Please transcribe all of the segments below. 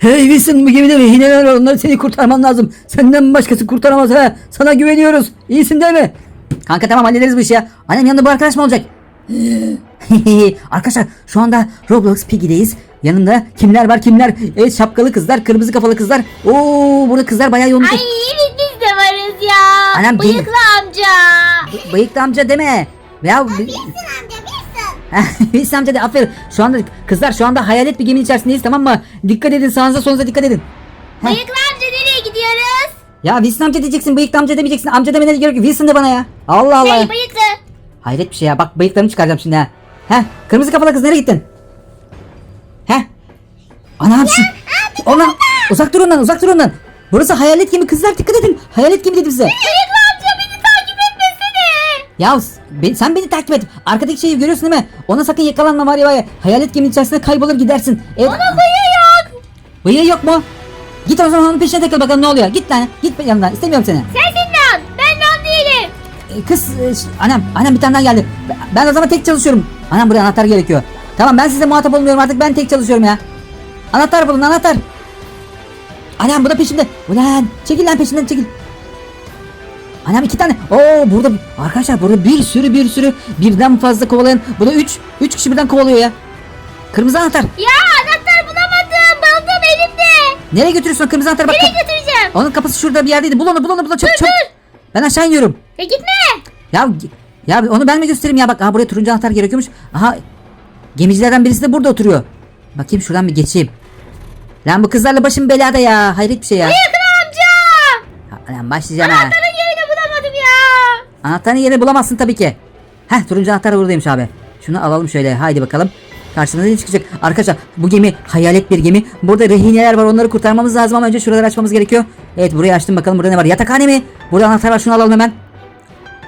Hey Wilson bu gemide rehineler var onları seni kurtarman lazım. Senden başkası kurtaramaz ha. Sana güveniyoruz. İyisin değil mi? Kanka tamam hallederiz bu işi ya. Annem yanında bu arkadaş mı olacak? Arkadaşlar şu anda Roblox Piggy'deyiz. Yanında kimler var kimler? Evet şapkalı kızlar, kırmızı kafalı kızlar. Oo burada kızlar bayağı yoğunluk. Ay biz, biz de varız ya. Anam. Bıyıklı amca. Bıyıklı amca deme. Ya Bilsin amca Wilson amca de aferin. Şu anda kızlar şu anda hayalet bir geminin içerisindeyiz tamam mı? Dikkat edin sağınıza solunuza dikkat edin. Heh. Bıyıklı amca nereye gidiyoruz? Ya Wilson amca diyeceksin bıyıklı amca demeyeceksin. Amca demene gerek yok. Wilson de bana ya. Allah Allah. Hey bıyıklı. Hayret bir şey ya. Bak bıyıklarımı çıkaracağım şimdi ha. Heh. Kırmızı kafalı kız nereye gittin? Heh. Anam şu. Ona uzak dur ondan uzak dur ondan. Burası hayalet gemi kızlar dikkat edin. Hayalet gemi dedim size. Bıyıklı amca beni takip etmesene. Ya be- sen beni takip et. Arkadaki şeyi görüyorsun değil mi? Ona sakın yakalanma var ya var ya. Hayalet geminin içerisinde kaybolur gidersin. Evet. Ona bıyığı yok. Bıyığı yok mu? Git o zaman onun peşine takıl bakalım ne oluyor. Git lan. Git yanından. İstemiyorum seni. Sensin lan. Ben lan değilim. E, Kız e, anam anam bir tane daha geldi. Ben- Ben o zaman tek çalışıyorum. Anam buraya anahtar gerekiyor. Tamam ben size muhatap olmuyorum artık ben tek çalışıyorum ya. Anahtar bulun anahtar. Anam bu da peşimde. Ulan çekil lan peşinden çekil. Anam iki tane. Oo burada arkadaşlar burada bir sürü bir sürü birden fazla kovalayan. Burada üç. Üç kişi birden kovalıyor ya. Kırmızı anahtar. Ya anahtar bulamadım. Buldum elimde. Nereye götürüyorsun kırmızı anahtarı bak. Nereye götüreceğim? Onun kapısı şurada bir yerdeydi. Bul onu bul onu bul onu çabuk Dur, çabuk. dur. Ben aşağı iniyorum. Ya gitme. Ya ya onu ben mi göstereyim ya bak aha buraya turuncu anahtar gerekiyormuş. Aha gemicilerden birisi de burada oturuyor. Bakayım şuradan bir geçeyim. Lan bu kızlarla başım belada ya. Hayret bir şey ya. Bıyıklı amca. Ha, Lan başlayacağım ha. Anahtarın yerini bulamadım ya. Anahtarın yerini bulamazsın tabii ki. Heh turuncu anahtar buradaymış abi. Şunu alalım şöyle haydi bakalım. Karşımıza ne çıkacak? Arkadaşlar bu gemi hayalet bir gemi. Burada rehineler var onları kurtarmamız lazım ama önce şuraları açmamız gerekiyor. Evet burayı açtım bakalım burada ne var? Yatakhane mi? Burada anahtar var şunu alalım hemen.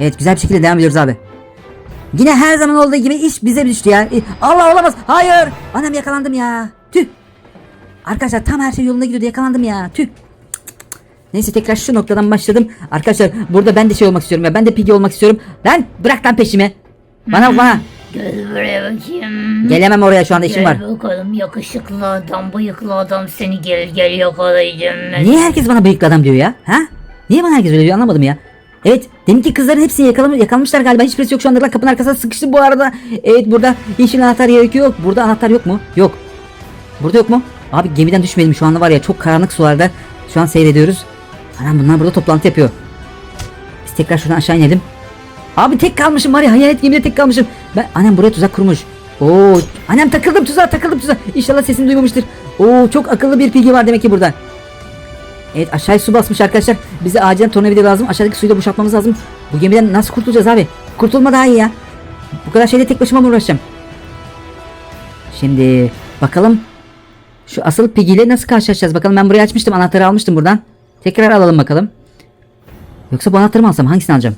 Evet güzel bir şekilde devam ediyoruz abi. Yine her zaman olduğu gibi iş bize düştü ya. Allah olamaz. Hayır. Anam yakalandım ya. Tüh. Arkadaşlar tam her şey yolunda gidiyordu yakalandım ya. Tüh. Neyse tekrar şu noktadan başladım. Arkadaşlar burada ben de şey olmak istiyorum ya. Ben de pigi olmak istiyorum. Lan bırak lan peşimi. Bana bana. Gel buraya bakayım. Gelemem oraya şu anda işim var. Gel bakalım yakışıklı adam, bıyıklı adam seni gel gel yakalayacağım ben. Niye herkes bana bıyıklı adam diyor ya? Ha? Niye bana herkes öyle diyor anlamadım ya. Evet deminki kızların hepsini yakalamış, yakalamışlar galiba. Hiçbirisi yok şu anda kapının arkasına sıkıştı bu arada. Evet burada yeşil anahtar gerekiyor. Burada anahtar yok mu? Yok. Burada yok mu? Abi gemiden düşmedim şu anda var ya çok karanlık sularda. Şu an seyrediyoruz. Anam bunlar burada toplantı yapıyor. Biz tekrar şuradan aşağı inelim. Abi tek kalmışım var ya hayalet gemide tek kalmışım. Ben annem buraya tuzak kurmuş. Oo, annem takıldım tuzağa takıldım tuzağa. İnşallah sesini duymamıştır. Oo çok akıllı bir pigi var demek ki burada. Evet aşağıya su basmış arkadaşlar. Bize acilen tornavida lazım. Aşağıdaki suyu da boşaltmamız lazım. Bu gemiden nasıl kurtulacağız abi? Kurtulma daha iyi ya. Bu kadar şeyle tek başıma mı uğraşacağım? Şimdi bakalım şu asıl Piggy nasıl karşılaşacağız? Bakalım ben burayı açmıştım. Anahtarı almıştım buradan. Tekrar alalım bakalım. Yoksa bu anahtarı mı alsam? Hangisini alacağım?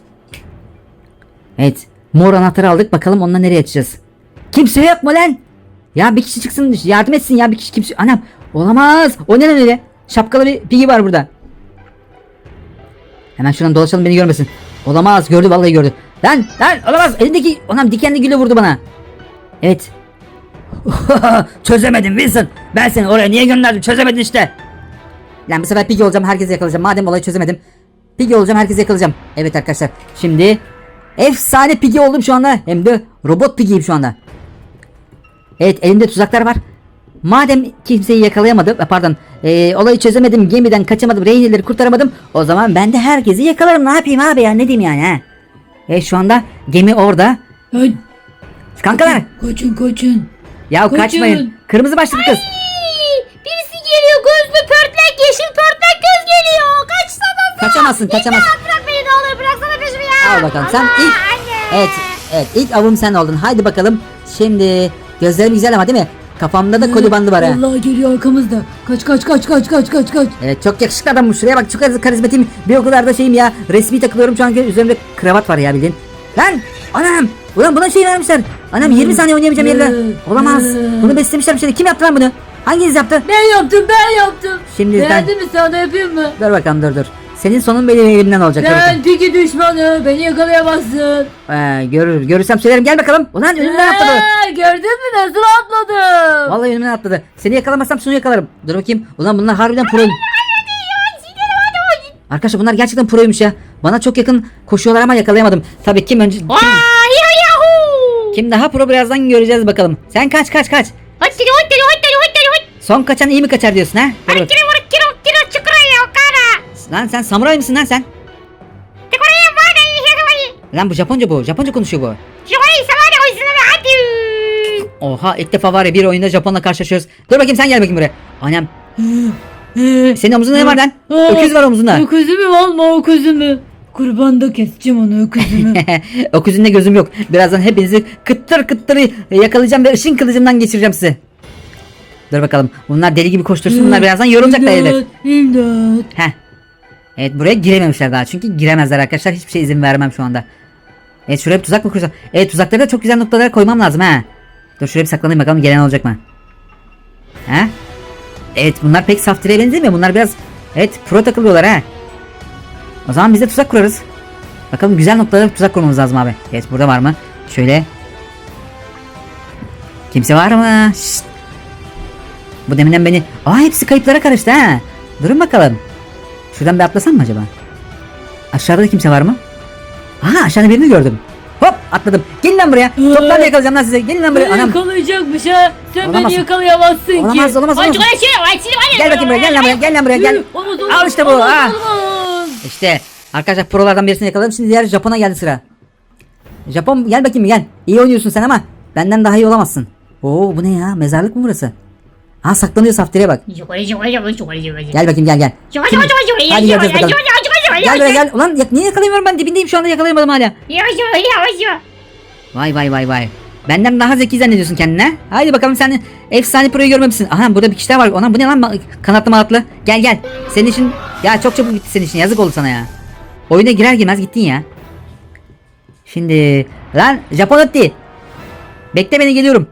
Evet. Mor anahtarı aldık. Bakalım onunla nereye açacağız? Kimse yok mu lan? Ya bir kişi çıksın yardım etsin ya bir kişi kimse. Anam olamaz. O ne lan öyle? Şapkalı bir Piggy var burada. Hemen şuradan dolaşalım beni görmesin. Olamaz gördü vallahi gördü. Lan lan olamaz elindeki onam dikenli gülle vurdu bana. Evet. Çözemedim Wilson. Ben seni oraya niye gönderdim çözemedin işte. Lan bu sefer Piggy olacağım herkesi yakalayacağım. Madem olayı çözemedim. Piggy olacağım herkesi yakalayacağım. Evet arkadaşlar şimdi efsane Piggy oldum şu anda. Hem de robot Piggy'yim şu anda. Evet elimde tuzaklar var. Madem kimseyi yakalayamadım, e, pardon, e, olayı çözemedim, gemiden kaçamadım, rehineleri kurtaramadım. O zaman ben de herkesi yakalarım. Ne yapayım abi ya? Ne diyeyim yani ha? E şu anda gemi orada. Hadi Kankalar, kaçın kaçın. ya Kaçın. kaçmayın. Kırmızı başlıklı kız. Ay, Birisi geliyor gözlü pörtlek yeşil pörtlek göz geliyor. Kaçsana. Kaçamazsın, kaçamazsın. Ya bırak beni ne olur bıraksana peşimi ya. Al bakalım. Sen Allah, ilk anne. Evet, evet ilk avım sen oldun. Haydi bakalım. Şimdi gözlerim güzel ama değil mi? Kafamda da koli bandı var ha. Allah geliyor arkamızda. Kaç kaç kaç kaç kaç kaç kaç. Evet çok yakışıklı adammış. Şuraya bak çok karizmatim. Bir o kadar da şeyim ya. Resmi takılıyorum şu an üzerimde kravat var ya bildiğin. Lan anam. Ulan buna şey vermişler. Anam 20 saniye oynayamayacağım yerine. Olamaz. Bunu beslemişler bir şey. Kim yaptı lan bunu? Hanginiz yaptı? Ben yaptım ben yaptım. Şimdi ben- Beğendin mi sana yapayım mı? Dur bakalım dur dur. senin sonun benim elimden olacak. Dur Sen Tiki düşmanı beni yakalayamazsın. Ee, görür, görürsem söylerim gel bakalım. Ulan önümden atladı. Ee, gördün mü nasıl atladım? Vallahi önümden atladı. Seni yakalamazsam şunu yakalarım. Dur bakayım. Ulan bunlar harbiden proyum. Arkadaşlar bunlar gerçekten proymuş ya. Bana çok yakın koşuyorlar ama yakalayamadım. Tabii kim önce kim, Aa, yahoo! kim daha pro birazdan göreceğiz bakalım. Sen kaç kaç kaç. Hadi. Son kaçan iyi mi kaçar diyorsun ha? Bak. Kira vur kira kira çıkıyor kara. Lan sen samuray mısın lan sen? Var. Lan bu Japonca bu. Japonca konuşuyor bu. Şurayı sana o yüzden hadi. Oha ilk defa var ya bir oyunda Japonla karşılaşıyoruz. Dur bakayım sen gel bakayım buraya. Annem senin omzunda ne var lan? Öküz var omzunda. Öküzümü alma öküzümü. Kurbanda keseceğim onu öküzümü. Öküzünde gözüm yok. Birazdan hepinizi kıttır kıttır yakalayacağım ve ışın kılıcımdan geçireceğim sizi. Dur bakalım. Bunlar deli gibi koştursun. Bunlar birazdan yorulacaklar elbet. İmdat. Heh. Evet buraya girememişler daha. Çünkü giremezler arkadaşlar. Hiçbir şey izin vermem şu anda. Evet şuraya bir tuzak mı kursam? Evet tuzakları da çok güzel noktalara koymam lazım ha. Dur şuraya bir saklanayım bakalım gelen olacak mı? Ha? Evet bunlar pek saf direğe benzemiyor. Bunlar biraz evet pro takılıyorlar ha. O zaman biz de tuzak kurarız. Bakalım güzel noktalara tuzak kurmamız lazım abi. Evet burada var mı? Şöyle. Kimse var mı? Şşt. Bu deminden beni... Aa hepsi kayıplara karıştı ha. Durun bakalım. Şuradan bir atlasam mı acaba? Aşağıda da kimse var mı? Aha aşağıda birini gördüm. Hop atladım. Gelin lan buraya. Toplarla yakalayacağım lan size. Gelin lan buraya. Anam. yakalayacakmış ha. Sen Olamaz. beni yakalayamazsın ki. Olamaz olamaz olamaz. çıkıyor şey. Seni var ya. Gel bakayım buraya. Gel lan buraya. Gel lan buraya. Gel. Olmaz, olmaz, Al işte bu. olmaz, Ha. olmaz. İşte arkadaşlar prolardan birisini yakaladım. Şimdi diğer Japon'a geldi sıra. Japon gel bakayım gel. İyi oynuyorsun sen ama benden daha iyi olamazsın. Oo bu ne ya? Mezarlık mı burası? Ha saklanıyor saftire bak. Gel bakayım gel gel. Hadi göreceğiz bakalım. Gel buraya gel. Ulan ya- niye yakalayamıyorum ben dibindeyim şu anda yakalayamadım hala. Vay vay vay vay. Benden daha zeki zannediyorsun kendine. Haydi bakalım sen efsane proyu görmemişsin. Aha burada bir kişi daha var. Ona bu ne lan kanatlı manatlı. Gel gel. Senin için ya çok çabuk gitti senin için. Yazık oldu sana ya. Oyuna girer girmez gittin ya. Şimdi lan Japonotti. Bekle beni geliyorum.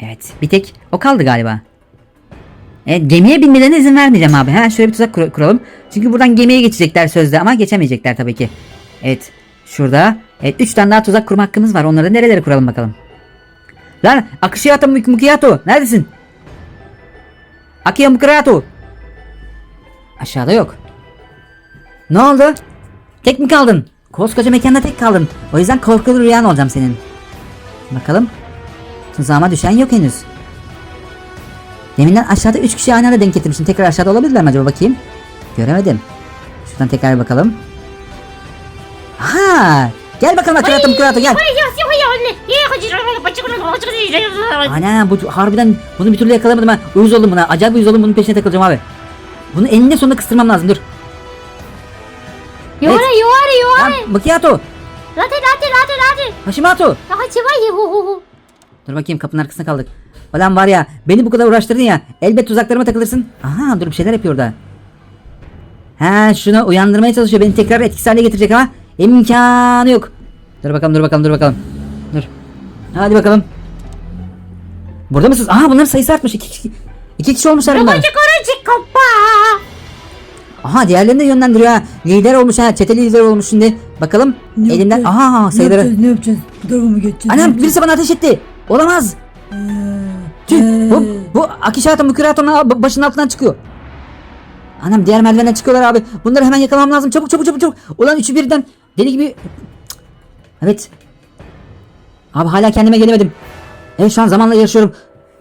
Evet bir tek o kaldı galiba. Evet gemiye binmelerine izin vermeyeceğim abi. Hemen şöyle bir tuzak kur- kuralım. Çünkü buradan gemiye geçecekler sözde ama geçemeyecekler tabii ki. Evet şurada. Evet 3 tane daha tuzak kurma hakkımız var. Onları nerelere kuralım bakalım. Lan Akışiyato Muk- Mukiyato neredesin? Akiya Mukiyato. Aşağıda yok. Ne oldu? Tek mi kaldın? Koskoca mekanda tek kaldın. O yüzden korkulu rüyan olacağım senin. Bakalım. Tuzağıma düşen yok henüz. Deminden aşağıda 3 kişi aynı anda denk getirmişim. Tekrar aşağıda olabilirler mi acaba bakayım? Göremedim. Şuradan tekrar bakalım. Ha! Gel bakalım Akirato Mukurato gel. Ana bu harbiden bunu bir türlü yakalayamadım ha. Uyuz oldum buna. Acayip uyuz oldum bunun peşine takılacağım abi. Bunu eninde sonunda kıstırmam lazım dur. Yukarı yukarı. Lan Macchiato. Latte latte latte latte. Hashimoto. Daha Dur bakayım kapının arkasına kaldık. Ulan var ya beni bu kadar uğraştırdın ya. Elbet tuzaklarıma takılırsın. Aha dur bir şeyler yapıyor orada. Ha şunu uyandırmaya çalışıyor. Beni tekrar etkisiz hale getirecek ama imkanı yok. Dur bakalım dur bakalım dur bakalım. Dur. Hadi bakalım. Burada mısınız? Aha bunların sayısı artmış. İki, kişi- iki kişi olmuşlar bunlar. Aha diğerlerini de yönlendiriyor ha. Lider olmuş ha. Çeteli lider olmuş şimdi. Bakalım Ne elinden. Aha Ne sayıları. yapacağız ne yapacağız? Tarafa mı geçeceğiz? Anam Ne birisi bana ateş etti. Olamaz. Tüh, Ee, bu, Akişato Mükuraton'un başının altından çıkıyor. Anam diğer merdivenden çıkıyorlar abi. Bunları hemen yakalamam lazım. Çabuk çabuk çabuk çabuk. Ulan üçü birden deli gibi. Evet. Abi hala kendime gelemedim. Evet şu an zamanla yaşıyorum.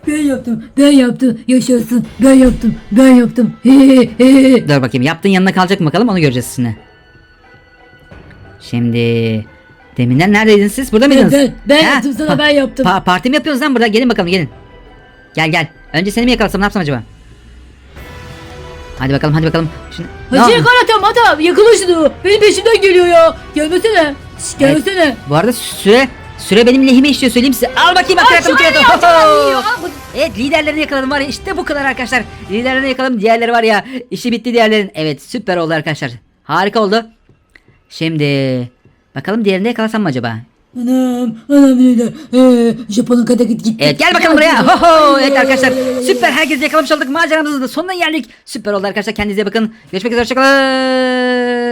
Ben yaptım, ben yaptım, yaşasın, ben yaptım, ben yaptım. He. Dur bakayım yaptığın yanına kalacak mı bakalım onu göreceğiz sizinle. Şimdi deminden neredeydiniz siz? Burada mıydınız? ben- ben Ha, yaptım sana, ben yaptım. Pa- parti mi yapıyorsunuz lan burada? Gelin bakalım gelin. Gel gel. Önce seni mi yakalasam ne yapsam acaba? Hadi bakalım hadi bakalım. Şimdi, Ne Hacı oldu? Karatam adam yakala şunu. Benim peşimden geliyor ya. Gelmesene. Şş, gelmesene. Bu arada süre süre benim lehime işliyor söyleyeyim size. Al bakayım akıratım akıratım. Evet liderlerini yakaladım var ya işte bu kadar arkadaşlar. Liderlerini yakaladım diğerleri var ya işi bitti diğerlerin. Evet süper oldu arkadaşlar. Harika oldu. Şimdi bakalım diğerini de yakalasam mı acaba? Anam anam neler. Ee, Japon'un kadar git gitti. Evet gel bakalım buraya. Ho ho. Evet arkadaşlar süper herkesi yakalamış olduk. Maceramızın da sonuna geldik. Süper oldu arkadaşlar kendinize bakın. Görüşmek üzere hoşçakalın.